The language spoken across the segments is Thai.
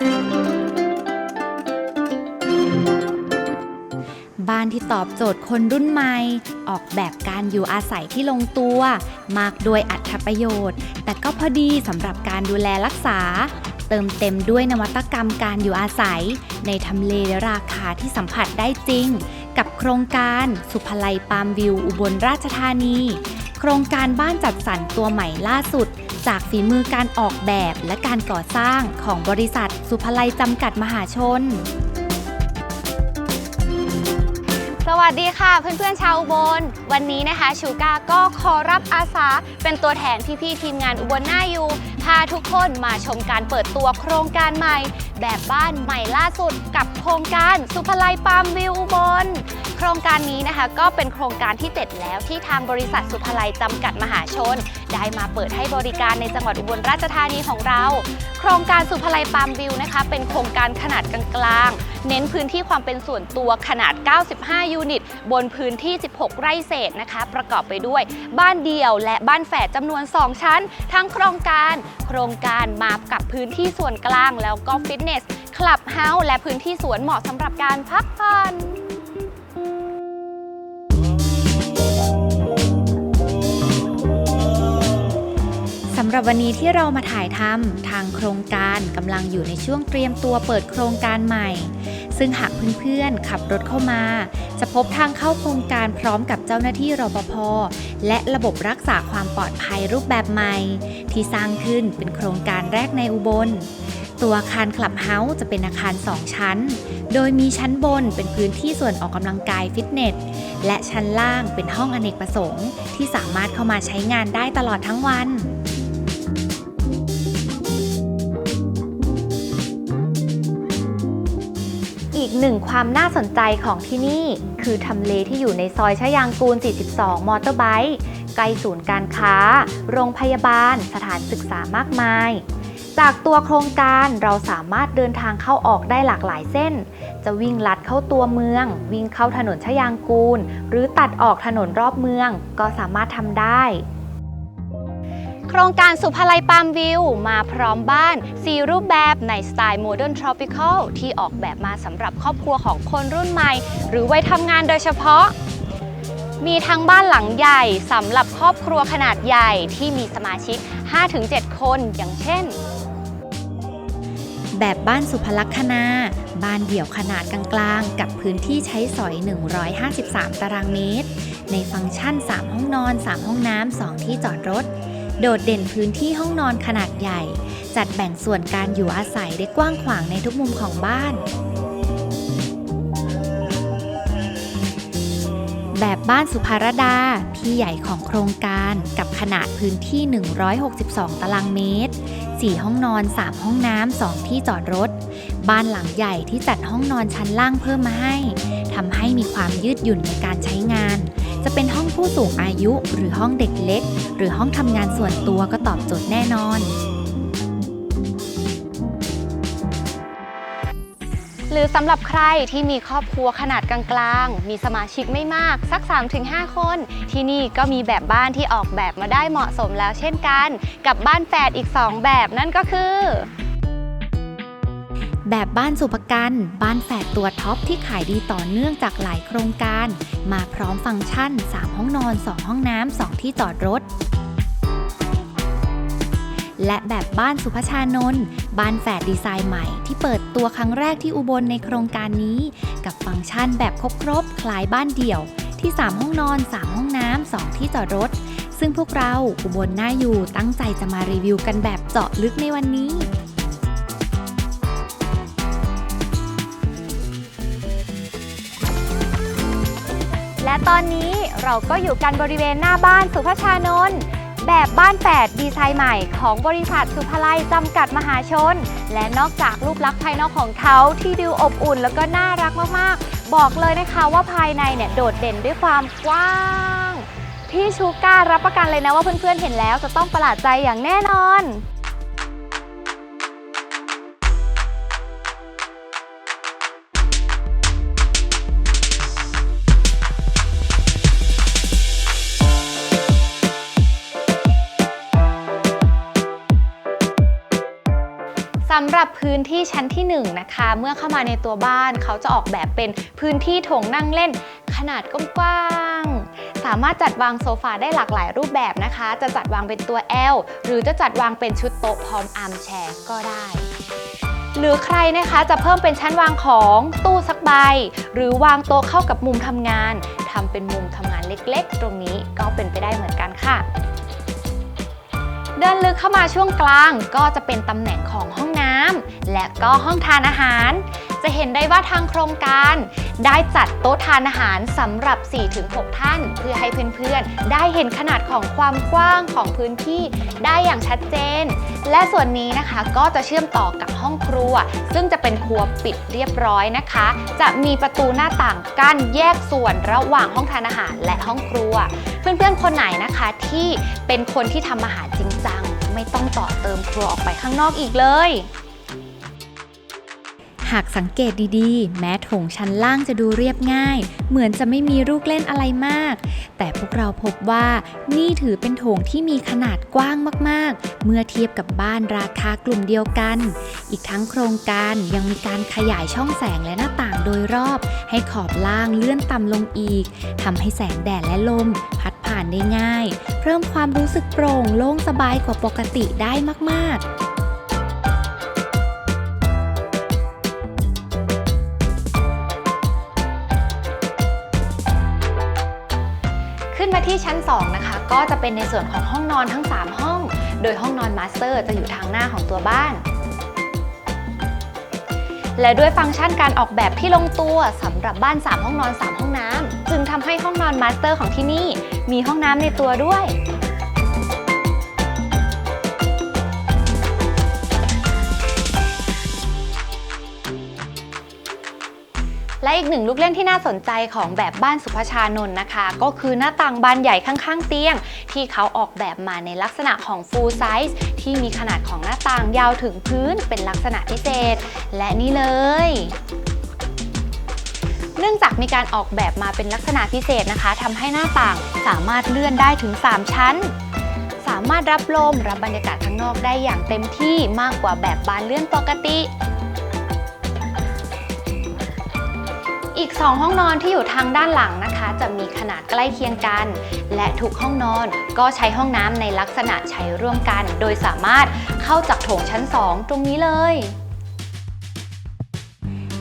บ้านที่ตอบโจทย์คนรุ่นใหม่ ออกแบบการอยู่อาศัยที่ลงตัว มากด้วยอัตประโยชน์ แต่ก็พอดีสำหรับการดูแลรักษา เติมเต็มด้วยนวัตกรรมการอยู่อาศัย ในทำเลราคาที่สัมผัสได้จริง กับโครงการสุภไลยปามวิวอุบลราชธานี โครงการบ้านจัดสรรตัวใหม่ล่าสุด จากฝีมือการออกแบบและการก่อสร้างของบริษัทสุภไลยจำกัดมหาชน สวัสดีค่ะเพื่อนๆชาวอุบล วันนี้นะคะชูก้าก็ขอรับอาสาเป็นตัวแทนพี่ๆทีมงานอุบลหน้าอยู่พาทุกคนมาชมการเปิดตัวโครงการใหม่ แบบบ้านใหม่ล่าสุดกับโครงการสุภไลยปาล์มวิวอุบล โครงการนี้นะคะก็เป็นโครงการที่เสร็จแล้วที่ทางบริษัทสุภไลยจำกัดมหาชน ได้มาเปิดให้บริการในจังหวัดอุบลราชธานีของเรา โครงการสุภไลยปาล์มวิวนะคะ เป็นโครงการขนาดกลางๆ เน้นพื้นที่ความเป็นส่วนตัวขนาด 95 ยูนิต บนพื้นที่ 16 ไร่เศษนะคะ ประกอบไปด้วย บ้านเดี่ยวและบ้านแฝดจำนวน 2 ชั้น ทั้งโครงการ โครงการมากับพื้นที่ส่วนกลางแล้วก็ฟิตเนสคลับเฮาส์และพื้นที่สวนเหมาะสำหรับการพักผ่อนำหรับวันนี้ที่เรามาถ่ายทำทางโครงการกำลังอยู่ในช่วงเตรียมตัวเปิดโครงการใหม่ ซึ่งหากเพื่อนๆขับรถเข้ามา จะพบทางเข้าโครงการพร้อมกับเจ้าหน้าที่รปภและระบบรักษาความปลอดภัยรูปแบบใหม่ ที่สร้างขึ้นเป็นโครงการแรกในอุบล ตัวอาคารคลับเฮาส์จะเป็นอาคาร 2 ชั้น โดยมีชั้นบนเป็นพื้นที่ส่วนออกกำลังกายฟิตเนสและชั้นล่างเป็นห้องอเนกประสงค์ ที่สามารถเข้ามาใช้งานได้ตลอดทั้งวัน หนึ่งความน่าสนใจของที่นี่ คือทำเลที่อยู่ในซอยชยางกูล 42 มอเตอร์ไบค์ใกล้ศูนย์การค้า โรงพยาบาล สถานศึกษามากมาย จากตัวโครงการเราสามารถเดินทางเข้าออกได้หลากหลายเส้น จะวิ่งลัดเข้าตัวเมือง วิ่งเข้าถนนชยางกูล หรือตัดออกถนนรอบเมืองก็สามารถทำได้ โครงการสุภาลัยปามวิว มาพร้อมบ้าน4รูปแบบในสไตล์โมเดิร์นทรอปิคอลที่ออกแบบมาสำหรับครอบครัวของคนรุ่นใหม่ หรือวัยทำงานโดยเฉพาะ มีทั้งบ้านหลังใหญ่สำหรับครอบครัวขนาดใหญ่ที่มีสมาชิก 5-7 คนอย่างเช่น แบบบ้านสุภลักษณาบ้านเดี่ยวขนาดกลางๆ กับพื้นที่ใช้สอย 153 ตารางเมตร ในฟังก์ชัน 3 ห้องนอน 3 ห้องน้ำ 2 ที่จอดรถ โดดเด่นพื้นที่ห้องนอนขนาดใหญ่ จัดแบ่งส่วนการอยู่อาศัยได้กว้างขวางในทุกมุมของบ้าน แบบบ้านสุภารดาพี่ใหญ่ของโครงการกับขนาดพื้นที่ 162 ตารางเมตร 4 ห้องนอน 3 ห้องน้ำ 2 ที่จอดรถ บ้านหลังใหญ่ที่จัดห้องนอนชั้นล่างเพิ่มมาให้ทำให้มีความยืดหยุ่นในการใช้งาน จะเป็นห้องผู้สูงอายุหรือห้องเด็กเล็ก หรือห้องทำงานส่วนตัวก็ตอบโจทย์แน่นอน หรือสำหรับใครที่มีครอบครัวขนาดกลางๆ มีสมาชิกไม่มากสัก 3-5 คน ที่นี่ก็มีแบบบ้านที่ออกแบบมาได้เหมาะสมแล้วเช่นกัน กับบ้านแฝดอีก 2 แบบนั่นก็คือ แบบบ้านสุภกันบ้านแฝดตัวท็อปที่ขายดีต่อเนื่องจากหลายโครงการ มาพร้อมฟังก์ชัน 3 ห้องนอน 2 ห้องน้ำ 2 ที่จอดรถ และแบบบ้านสุภชานนท์บ้านแฝดดีไซน์ใหม่ ที่เปิดตัวครั้งแรกที่อุบลในโครงการนี้ กับฟังก์ชันแบบครบๆคล้ายบ้านเดี่ยว ที่ 3 ห้องนอน 3 ห้องน้ำ 2 ที่จอดรถ ซึ่งพวกเราอุบลน่าอยู่ตั้งใจจะมารีวิวกันแบบเจาะลึกในวันนี้ และตอนนี้เราก็อยู่กันบริเวณหน้าบ้านสุภชานนท์แบบบ้านแฝดดีไซน์ใหม่ของบริษัทสุภาลัยจำกัดมหาชน และนอกจากรูปลักษณ์ภายนอกของเขาที่ดูอบอุ่นแล้วก็น่ารักมากๆ บอกเลยนะคะว่าภายในเนี่ยโดดเด่นด้วยความกว้างพี่ชูก้ารับประกันเลยนะว่าเพื่อนๆเห็นแล้วจะต้องประหลาดใจอย่างแน่นอนำหรับพื้นที่ชั้นที่หนึ่งนะคะ เมื่อเข้ามาในตัวบ้านเขาจะออกแบบเป็นพื้นที่โถงนั่งเล่น ขนาดกว้างๆสามารถจัดวางโซฟาได้หลากหลายรูปแบบนะคะ จะจัดวางเป็นตัว L หรือจะจัดวางเป็นชุดโต๊ะพร้อมอาร์มแชร์ก็ได้หรือใครนะคะจะเพิ่มเป็นชั้นวางของตู้สักใบ หรือวางโต๊ะเข้ากับมุมทำงานทำเป็นมุมทำงานเล็กๆ ตรงนี้ก็เป็นไปได้เหมือนกันค่ะ เดินลึกเข้ามาช่วงกลางก็จะเป็นตำแหน่งของห้องน้ำและก็ห้องทานอาหาร จะเห็นได้ว่าทางโครงการ ได้จัดโต๊ะทานอาหารสำหรับ 4-6 ท่าน เพื่อให้เพื่อนๆ ได้เห็นขนาดของความกว้างของพื้นที่ได้อย่างชัดเจน และส่วนนี้นะคะก็จะเชื่อมต่อกับห้องครัว ซึ่งจะเป็นครัวปิดเรียบร้อยนะคะ จะมีประตูหน้าต่างกั้นแยกส่วนระหว่างห้องทานอาหารและห้องครัว เพื่อนๆ คนไหนนะคะที่เป็นคนที่ทำอาหารจริงจัง ไม่ต้องต่อเติมครัวออกไปข้างนอกอีกเลย หากสังเกตดีๆ แม้โถงชั้นล่างจะดูเรียบง่าย เหมือนจะไม่มีลูกเล่นอะไรมาก แต่พวกเราพบว่านี่ถือเป็นโถงที่มีขนาดกว้างมากๆ เมื่อเทียบกับบ้านราคากลุ่มเดียวกัน อีกทั้งโครงการยังมีการขยายช่องแสงและหน้าต่างโดยรอบ ให้ขอบล่างเลื่อนต่ำลงอีกทำให้แสงแดดและลม พัดผ่านได้ง่าย เพิ่มความรู้สึกโปร่งโล่งสบายกว่าปกติได้มาก ๆ ที่ชั้น 2 นะคะ ก็จะเป็นในส่วนของห้องนอนทั้ง 3 ห้อง โดยห้องนอนมาสเตอร์จะอยู่ทางหน้าของตัวบ้าน และด้วยฟังก์ชันการออกแบบที่ลงตัวสำหรับบ้าน 3 ห้องนอน 3 ห้องน้ำจึงทำให้ห้องนอนมาสเตอร์ของที่นี่มีห้องน้ำในตัวด้วย และอีกหนึ่งลูกเล่นที่น่าสนใจของแบบบ้านสุภาชานนท์นะคะ ก็คือหน้าต่างบานใหญ่ข้างๆเตียง ที่เขาออกแบบมาในลักษณะของ full size ที่มีขนาดของหน้าต่างยาวถึงพื้นเป็นลักษณะพิเศษ และนี่เลยเนื่องจากมีการออกแบบมาเป็นลักษณะพิเศษนะคะทำให้หน้าต่างสามารถเลื่อนได้ถึง 3 ชั้น สามารถรับลม รับบรรยากาศข้างนอกได้อย่างเต็มที่มากกว่าแบบบานเลื่อนปกติ อีก 2 ห้องนอนที่อยู่ทางด้านหลังนะคะ จะมีขนาดใกล้เคียงกัน และทุกห้องนอนก็ใช้ห้องน้ำในลักษณะใช้ร่วมกัน โดยสามารถเข้าจากโถงชั้น 2 ตรงนี้เลย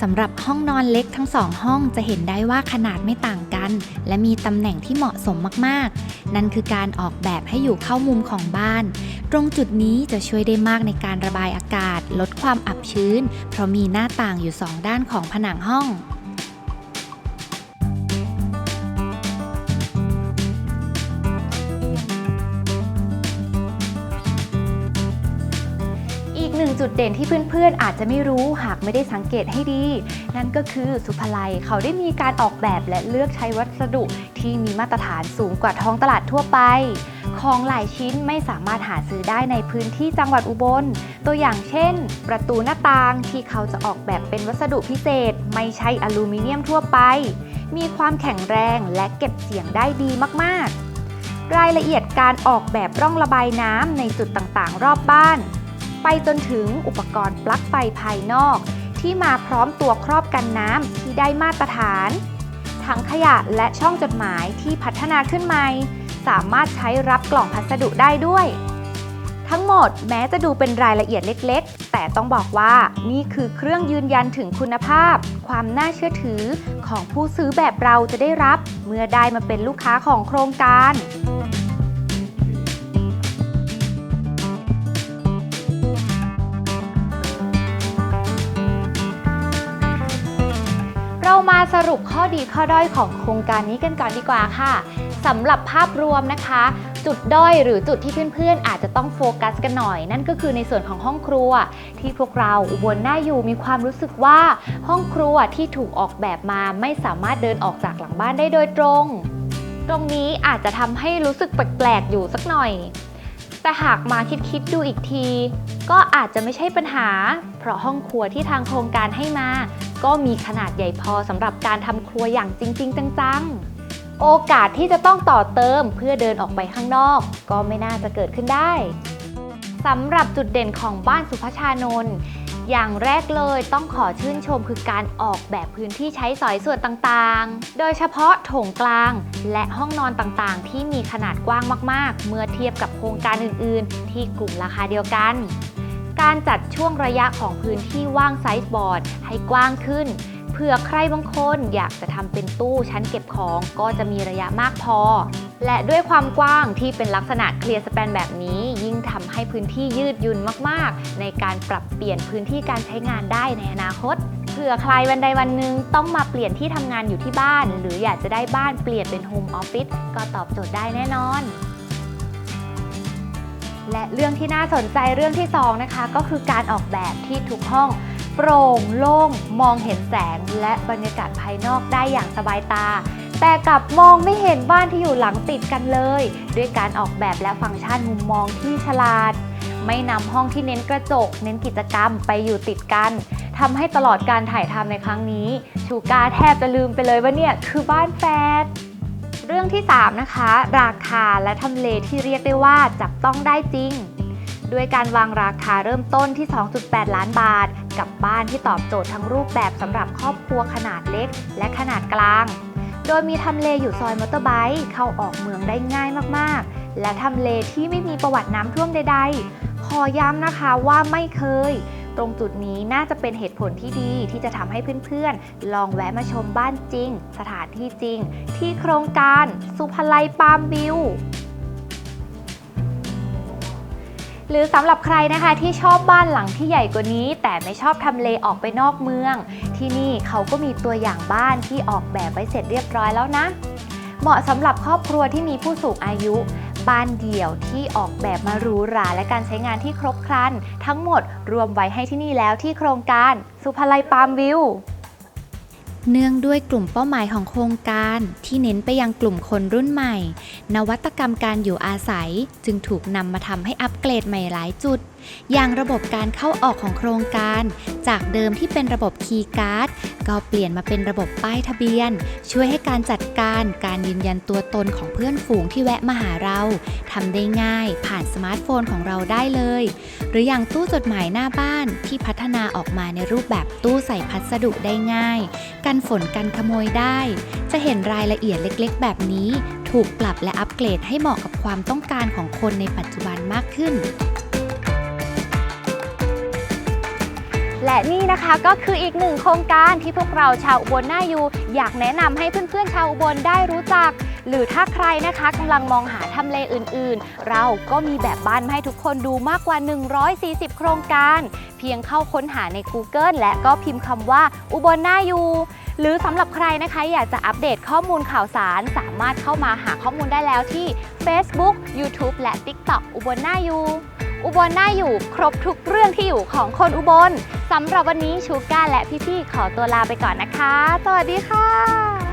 สำหรับห้องนอนเล็กทั้งสองห้องจะเห็นได้ว่าขนาดไม่ต่างกัน และมีตำแหน่งที่เหมาะสมมากๆ นั่นคือการออกแบบให้อยู่เข้ามุมของบ้าน ตรงจุดนี้จะช่วยได้มากในการระบายอากาศ ลดความอับชื้น เพราะมีหน้าต่างอยู่สองด้านของผนังห้อง ดเด่นที่เพื่อนๆ อาจจะไม่รู้หากไม่ได้สังเกตให้ดี นั่นก็คือสุภาลัยเขาได้มีการออกแบบและเลือกใช้วัสดุที่มีมาตรฐานสูงกว่าท้องตลาดทั่วไป ของหลายชิ้นไม่สามารถหาซื้อได้ในพื้นที่จังหวัดอุบล ตัวอย่างเช่น ประตูหน้าต่างที่เขาจะออกแบบเป็นวัสดุพิเศษ ไม่ใช่อลูมิเนียมทั่วไป มีความแข็งแรงและเก็บเสียงได้ดีมากๆรายละเอียดการออกแบบร่องระบายน้ำในจุดต่างๆ รอบบ้าน ไปจนถึงอุปกรณ์ปลั๊กไฟภายนอก ที่มาพร้อมตัวครอบกันน้ำที่ได้มาตรฐาน ถังขยะและช่องจดหมายที่พัฒนาขึ้นใหม่สามารถใช้รับกล่องพัสดุได้ด้วย ทั้งหมดแม้จะดูเป็นรายละเอียดเล็กๆ แต่ต้องบอกว่านี่คือเครื่องยืนยันถึงคุณภาพ ความน่าเชื่อถือของผู้ซื้อแบบเราจะได้รับ เมื่อได้มาเป็นลูกค้าของโครงการ มาสรุปข้อดีข้อด้อยของโครงการนี้กันก่อนดีกว่าค่ะสำหรับภาพรวมนะคะ จุดด้อยหรือจุดที่เพื่อนๆ อาจจะต้องโฟกัสกันหน่อย นั่นก็คือในส่วนของห้องครัว ที่พวกเราอุบลน่าอยู่มีความรู้สึกว่า ห้องครัวที่ถูกออกแบบมาไม่สามารถเดินออกจากหลังบ้านได้โดยตรง ตรงนี้อาจจะทำให้รู้สึกแปลกๆอยู่สักหน่อย แต่หากมาคิดๆดูอีกที ก็อาจจะไม่ใช่ปัญหา เพราะห้องครัวที่ทางโครงการให้มา ก็มีขนาดใหญ่พอสำหรับการทำครัวอย่างจริง ๆ จังๆ โอกาสที่จะต้องต่อเติมเพื่อเดินออกไปข้างนอก ก็ไม่น่าจะเกิดขึ้นได้สำหรับจุดเด่นของบ้านสุภชานนท์อย่างแรกเลยต้องขอชื่นชมคือการออกแบบพื้นที่ใช้สอยส่วนต่างๆ โดยเฉพาะโถงกลางและห้องนอนต่างๆ ที่มีขนาดกว้างมากๆ เมื่อเทียบกับโครงการอื่นๆ ที่กลุ่มราคาเดียวกัน การจัดช่วงระยะของพื้นที่ว่างไซส์บอร์ดให้กว้างขึ้น เผื่อใครบางคนอยากจะทำเป็นตู้ชั้นเก็บของก็จะมีระยะมากพอ และด้วยความกว้างที่เป็นลักษณะเคลียร์สแปนแบบนี้ ยิ่งทำให้พื้นที่ยืดยุ่นมากๆ ในการปรับเปลี่ยนพื้นที่การใช้งานได้ในอนาคตเผื่อใครวันใดวันหนึ่งต้องมาเปลี่ยนที่ทำงานอยู่ที่บ้าน หรืออยากจะได้บ้านเปลี่ยนเป็นโฮมออฟฟิศก็ตอบโจทย์ได้แน่นอน และเรื่องที่น่าสนใจเรื่องที่สองนะคะก็คือการออกแบบที่ทุกห้องโปร่งโล่งมองเห็นแสงและบรรยากาศภายนอกได้อย่างสบายตา แต่กลับมองไม่เห็นบ้านที่อยู่หลังติดกันเลย ด้วยการออกแบบและฟังก์ชันมุมมองที่ฉลาด ไม่นำห้องที่เน้นกระจก เน้นกิจกรรมไปอยู่ติดกันทำให้ตลอดการถ่ายทำในครั้งนี้ ชูกาแทบจะลืมไปเลยว่าเนี่ยคือบ้านแฟด เรื่องที่ 3 นะคะ ราคาและทำเลที่เรียกได้ว่าจับต้องได้จริง ด้วยการวางราคาเริ่มต้นที่ 2.8 ล้านบาท กับบ้านที่ตอบโจทย์ทั้งรูปแบบสำหรับครอบครัวขนาดเล็ก และขนาดกลาง โดยมีทำเลอยู่ซอยมอเตอร์ไบค์เข้าออกเมืองได้ง่ายมากๆ และทำเลที่ไม่มีประวัติน้ำท่วมใด ๆ ขอย้ำนะคะว่าไม่เคย ตรงจุดนี้น่าจะเป็นเหตุผลที่ดีที่จะทำให้เพื่อนๆ ลองแวะมาชมบ้านจริง สถานที่จริง ที่โครงการสุภไลปาล์มวิวหรือสำหรับใครนะคะที่ชอบบ้านหลังที่ใหญ่กว่านี้ แต่ไม่ชอบทำเลออกไปนอกเมือง ที่นี่เขาก็มีตัวอย่างบ้านที่ออกแบบไว้เสร็จเรียบร้อยแล้วนะ เหมาะสำหรับครอบครัวที่มีผู้สูงอายุ บ้านเดี่ยวที่ออกแบบมาหรูหราและการใช้งานที่ครบครัน ทั้งหมดรวมไว้ให้ที่นี่แล้วที่โครงการสุภาลัยปาล์มวิวเนื่องด้วยกลุ่มเป้าหมายของโครงการที่เน้นไปยังกลุ่มคนรุ่นใหม่ นวัตกรรมการอยู่อาศัยจึงถูกนำมาทำให้อัปเกรดใหม่หลายจุด อย่างระบบการเข้าออกของโครงการ จากเดิมที่เป็นระบบคีย์การ์ด ก็เปลี่ยนมาเป็นระบบป้ายทะเบียน ช่วยให้การจัดการการยืนยันตัวตนของเพื่อนฝูงที่แวะมาหาเราทำได้ง่ายผ่านสมาร์ทโฟนของเราได้เลย หรืออย่างตู้จดหมายหน้าบ้านที่พัฒนาออกมาในรูปแบบตู้ใส่พัสดุได้ง่าย กันฝนกันขโมยได้ จะเห็นรายละเอียดเล็กๆ แบบนี้ ถูกปรับและอัปเกรดให้เหมาะกับความต้องการของคนในปัจจุบันมากขึ้น และนี่นะคะก็คืออีกหนึ่งโครงการที่พวกเราชาวอุบลน่าอยู่อยากแนะนำให้เพื่อนๆชาวอุบลได้รู้จัก หรือถ้าใครนะคะกำลังมองหาทำเลอื่นๆ เราก็มีแบบบ้านมาให้ทุกคนดูมากกว่า 140 โครงการ เพียงเข้าค้นหาใน Google และก็พิมพ์คำว่าอุบลน่าอยู่หรือสำหรับใครนะคะอยากจะอัปเดตข้อมูลข่าวสาร สามารถเข้ามาหาข้อมูลได้แล้วที่ Facebook YouTube และ TikTok อุบลน่าอยู่ อุบลน่าอยู่ครบทุกเรื่องที่อยู่ของคนอุบลสำหรับวันนี้ชูก้าและพี่ๆขอตัวลาไปก่อนนะคะ สวัสดีค่ะ